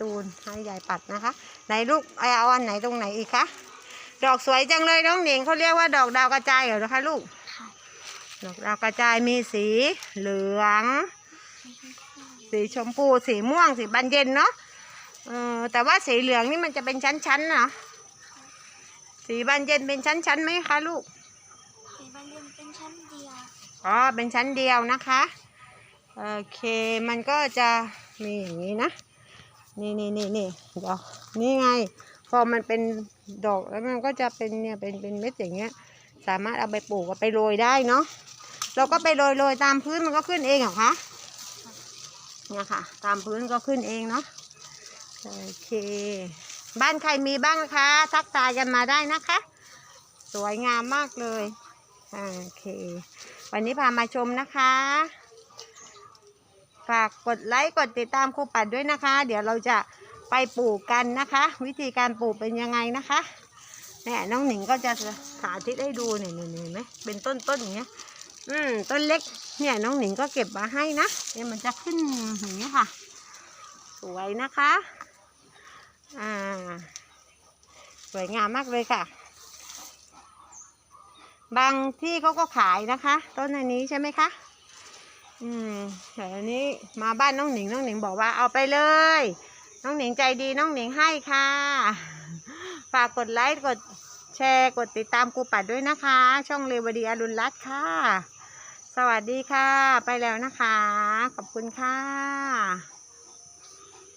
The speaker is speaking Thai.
ตูนให้ยายปัดนะคะไหนลูกเอาเอาอันไหนตรงไหนอีกคะดอกสวยจังเลยน้องหนิงเขาเรียกว่าดอกดาวกระจายเหรอนะคะลูกค่ะดอกดาวกระจายมีสีเหลือง สีชมพูสีม่วงสีบานเย็นเนาะเออแต่ว่าสีเหลืองนี่มันจะเป็นชั้นๆเนาะสีบานเย็นเป็นชั้นๆไหมคะลูกสีบานเรียนเป็นชั้นเดียวอ๋อเป็นชั้นเดียวนะคะโอเคมันก็จะมีอย่างนี้นะ นี่นี่นี่นี่ดี๋ยวนี่ไง พอมันเป็นดอกแล้วมันก็จะเป็นเนี่ยเป็นเป็นเม็ดอย่างเงี้ย สามารถเอาไปปลูกเอาไปโรยได้เนาะเราก็ไปโรยโรยตามพื้นมันก็ขึ้นเองเหรอคะเนี่ยค่ะ ตามพื้นก็ขึ้นเองเนาะโอเค บ้านใครมีบ้างคะ ทักทายกันมาได้นะคะ สวยงามมากเลยโอเค วันนี้พามาชมนะคะ ฝากกดไลค์กดติดตามครูปัดด้วยนะคะ เดี๋ยวเราจะไปปลูกกันนะคะ วิธีการปลูกเป็นยังไงนะคะเนี่ยน้องหนิงก็จะสาธิตให้ดูเนี่ยเนี่ยเห็นไหมเป็นต้นต้นอย่างเงี้ย อืมต้นเล็ก เนี่ยน้องหนิงก็เก็บมาให้นะเนี่ยมันจะขึ้นอย่างเงี้ยค่ะ สวยนะคะอ่าสวยงามมากเลยค่ะ บางที่เขาก็ขายนะคะ ต้นอันนี้ใช่ไหมคะ อืมแต่อันนี้มาบ้านน้องหนิงน้องหนิงบอกว่าเอาไปเลย น้องหนิงใจดีน้องหนิงให้ค่ะ ฝากกดไลค์กดแชร์กดติดตามกูปัดด้วยนะคะ ช่องเรวดีอรุณรัตน์ค่ะ สวัสดีค่ะ ไปแล้วนะคะ ขอบคุณค่ะ